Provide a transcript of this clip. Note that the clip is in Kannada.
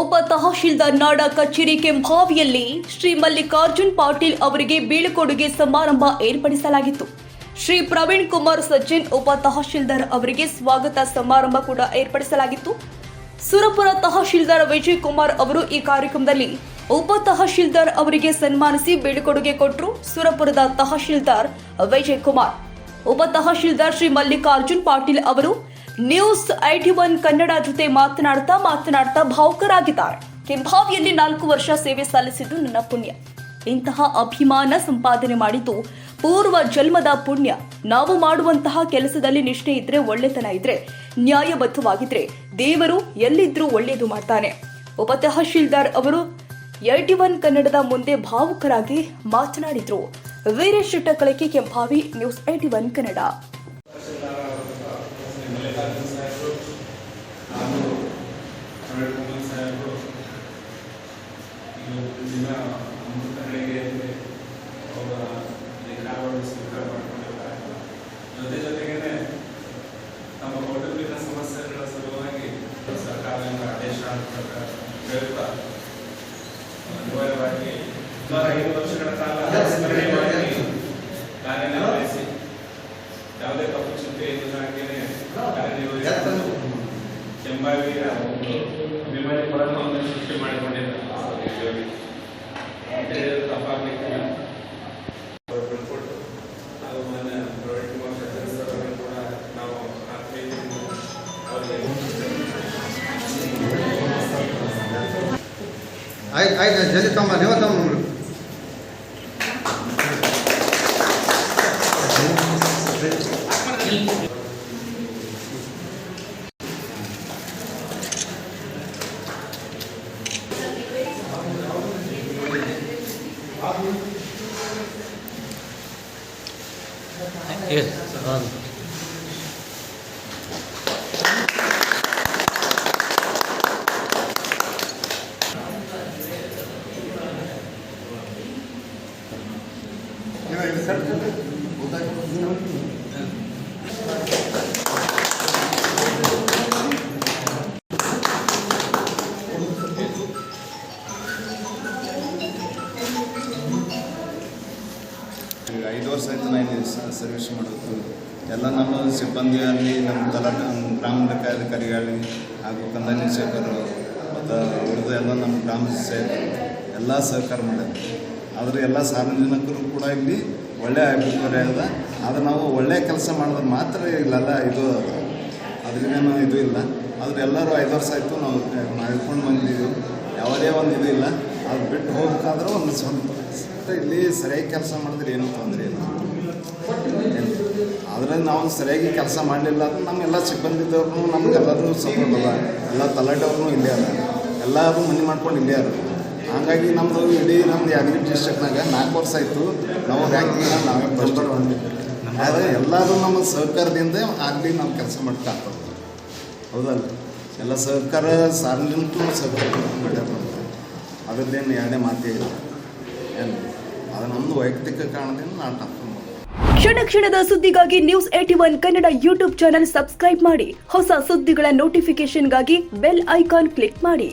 ಉಪ ತಹಶೀಲ್ದಾರ್ ನಾಡ ಕಚೇರಿ ಕೆಂಭಾವಿಯಲ್ಲಿ ಶ್ರೀ ಮಲ್ಲಿಕಾರ್ಜುನ್ ಪಾಟೀಲ್ ಅವರಿಗೆ ಬೀಳ್ಕೊಡುಗೆ ಸಮಾರಂಭ ಏರ್ಪಡಿಸಲಾಗಿತ್ತು. ಶ್ರೀ ಪ್ರವೀಣ್ ಕುಮಾರ್ ಸಜ್ಜನ್ ಉಪ ತಹಶೀಲ್ದಾರ್ ಅವರಿಗೆ ಸ್ವಾಗತ ಸಮಾರಂಭ ಕೂಡ ಏರ್ಪಡಿಸಲಾಗಿತ್ತು. ಸುರಪುರ ತಹಶೀಲ್ದಾರ್ ವಿಜಯ್ ಕುಮಾರ್ ಅವರು ಈ ಕಾರ್ಯಕ್ರಮದಲ್ಲಿ ಉಪ ತಹಶೀಲ್ದಾರ್ ಅವರಿಗೆ ಸನ್ಮಾನಿಸಿ ಬೀಳ್ಕೊಡುಗೆ ಕೊಟ್ಟರು ಸುರಪುರದ ತಹಶೀಲ್ದಾರ್ ವಿಜಯ್ ಕುಮಾರ್. ಉಪ ತಹಶೀಲ್ದಾರ್ ಶ್ರೀ ಮಲ್ಲಿಕಾರ್ಜುನ್ ಪಾಟೀಲ್ ಅವರು ನ್ಯೂಸ್ ಐಟಿ ಒನ್ ಕನ್ನಡ ಜೊತೆ ಮಾತನಾಡ್ತಾ ಮಾತನಾಡ್ತಾ ಭಾವುಕರಾಗಿದ್ದಾರೆ. ಕೆಂಭಾವಿಯಲ್ಲಿ ನಾಲ್ಕು ವರ್ಷ ಸೇವೆ ಸಲ್ಲಿಸಿದ್ದು ನನ್ನ ಪುಣ್ಯ. ಇಂತಹ ಅಭಿಮಾನ ಸಂಪಾದನೆ ಮಾಡಿದ್ದು ಪೂರ್ವ ಜನ್ಮದ ಪುಣ್ಯ. ನಾವು ಮಾಡುವಂತಹ ಕೆಲಸದಲ್ಲಿ ನಿಷ್ಠೆ ಇದ್ರೆ ಒಳ್ಳೆತನ ಇದ್ರೆ ನ್ಯಾಯಬದ್ಧವಾಗಿದ್ರೆ ದೇವರು ಎಲ್ಲಿದ್ರೂ ಒಳ್ಳೆಯದು ಮಾಡ್ತಾನೆ. ಉಪ ತಹಶೀಲ್ದಾರ್ ಅವರು ಐಟಿ ಒನ್ ಕನ್ನಡದ ಮುಂದೆ ಭಾವುಕರಾಗಿ ಮಾತನಾಡಿದ್ರು. Veeresh Shettakalake Kembhavi news eighty one Kannada Mallikarjuna ಸಾಹೇಬರು ಹಾಗೂ ಪ್ರವೀಣ್ ಕುಮಾರ್ ಸಾಹೇಬರು ಇವತ್ತು ದಿನ ಅಮೃತ ಗಳಿಗೆ ಅವರ ಲೇಖಾವನ್ನು ಸ್ವೀಕಾರ ಮಾಡಿಕೊಂಡಿದ್ದಾರೆ ಜೊತೆ ಜೊತೆಗೇನೆ ನಮ್ಮ ಕೌಟುಂಬಿಕ ಸಮಸ್ಯೆಗಳ ಸಲುವಾಗಿ ಸರ್ಕಾರದಿಂದ ಆದೇಶ ಹೇಳ್ತಾ ಅನಿವಾರ್ಯವಾಗಿ ಸುಮಾರು ಐದು ವರ್ಷಗಳ ಕಾಲ ಸ್ಮರಣೆ ಮಾಡಿ ಕಾರ್ಯನಿರ್ವಹಿಸಿ. ಯಾವುದೇ ತಪ್ಪು ಚಿಂತೆ ಇಲ್ಲದಾಗೇನೆ ಕಾರ್ಯನಿರ್ವಹಿಸಿ. ಕೆಂಬಾವಿಯ ಒಂದು ಅಭಿಮಾನಿ ಪರಮವನ್ನು ಸೃಷ್ಟಿ ಮಾಡಿಕೊಂಡಿದ್ದಾರೆ ತಪ್ಪಾಗಲಿಕ್ಕಿಲ್ಲ ಅವರು ಬಿಟ್ಕೊಟ್ಟು ಅದು ಮೊನ್ನೆ ಪ್ರವೀಣ್ ಕುಮಾರ್ ಶೆಟ್ಟರ್ ಸರ್ ಅವರು ಕೂಡ ನಾವು ಆತ್ಮೀಯತೆಯಿಂದ ಅವರಿಗೆ ಆಯ್ತು ಆಯ್ತು ಜಲ್ದಿ ತಮ್ಮ ನೀವು ತಮ್ಮ ಈಗ ಐದು ವರ್ಷ ಆಯ್ತು ನಾನು ಇಲ್ಲಿ ಸರ್ವಿಸ್ ಮಾಡೋದು. ಎಲ್ಲ ನಮ್ಮ ಸಿಬ್ಬಂದಿ ಆಗಲಿ ನಮ್ಮ ತಲಾಟ ಗ್ರಾಮ ಲೆಕ್ಕಾಧಿಕಾರಿಗಳು ಹಾಗೂ ಕಂದಾಯ ಸೇವಕರು ಮತ್ತು ಉಳಿದ ಎಲ್ಲ ನಮ್ಮ ಗ್ರಾಮ ಸೇವಕರು ಎಲ್ಲ ಸಹಕಾರ ಮಾಡ್ಯಾರ ಆದರೆ ಎಲ್ಲ ಸಾರ್ವಜನಿಕರು ಕೂಡ ಇಲ್ಲಿ ಒಳ್ಳೆಯ ಅದ. ಆದರೆ ನಾವು ಒಳ್ಳೆಯ ಕೆಲಸ ಮಾಡಿದ್ರೆ ಮಾತ್ರ ಇಲ್ಲೆಲ್ಲ, ಇದು ಅದರಿಂದ ಇದು ಇಲ್ಲ. ಆದರೆ ಎಲ್ಲರೂ ಐದು ವರ್ಷ ಆಯಿತು ನಾವು ಮಾಡ್ಕೊಂಡು ಬಂದಿದ್ದೀವಿ. ಯಾವುದೇ ಒಂದು ಇದು ಇಲ್ಲ. ಅದು ಬಿಟ್ಟು ಹೋಗ್ಬೇಕಾದ್ರೆ ಒಂದು ಸ್ವಲ್ಪ ಇಲ್ಲಿ ಸರಿಯಾಗಿ ಕೆಲಸ ಮಾಡಿದ್ರೆ ಏನೂ ತೊಂದರೆ ಇಲ್ಲ. ಆದರೆ ನಾವು ಸರಿಯಾಗಿ ಕೆಲಸ ಮಾಡಲಿಲ್ಲ ಅಂದ್ರೆ ನಮ್ಮೆಲ್ಲ ಸಿಬ್ಬಂದಿದವ್ರು ನಮ್ಗೆಲ್ಲರೂ ಸಪೋರ್ಟ್ ಅದ ಎಲ್ಲ ತಲಾಟವ್ರು ಇಲ್ಲೇ ಅದ ಎಲ್ಲರೂ ಮನೆ ಮಾಡ್ಕೊಂಡು ಇಲ್ಲೇ ಅದ ಹಾಗಾಗಿ ನಮ್ಮದು ಇಡೀ ನಮ್ದು ಯಾದಗಿರಿ ಡಿಸ್ಟ್ರಿಕ್ಟ್ನಾಗ ನಾಲ್ಕು ವರ್ಷ ಆಯಿತು ನಾವು ರ್ಯಾಂಕಿಂಗ್ ನಾವೇ ಫಸ್ಟ್ ಆದರೆ ಎಲ್ಲರೂ ನಮ್ಮ ಸಹಕಾರದಿಂದ ಆಗಲಿ ನಾವು ಕೆಲಸ ಮಾಡ್ತಾ ಹೌದಲ್ಲ? ಎಲ್ಲ ಸಹಕಾರ ಸಾರ್ವಜನಿಕರು ಸಹಕಾರ. ಮಾಡ್ಯಾರ ನಮ್ಗೆ ಅದರದ್ದೇನು ಎರಡನೇ ಮಾತೇ ಇಲ್ಲ. ಏನು? ವೈಯಕ್ತಿಕ ಕಾರಣದಿಂದ ನಾನು ತಪ್ಪು ಕ್ಷಣ ಕ್ಷಣದ ಸುದ್ದಿಗಾಗಿ news eighty one Kannada YouTube channel subscribe ಮಾಡಿ. ಹೊಸ ಸುದ್ದಿಗಳ ನೋಟಿಫಿಕೇಶನ್ಗಾಗಿ ಬೆಲ್ ಐಕಾನ್ ಕ್ಲಿಕ್ ಮಾಡಿ.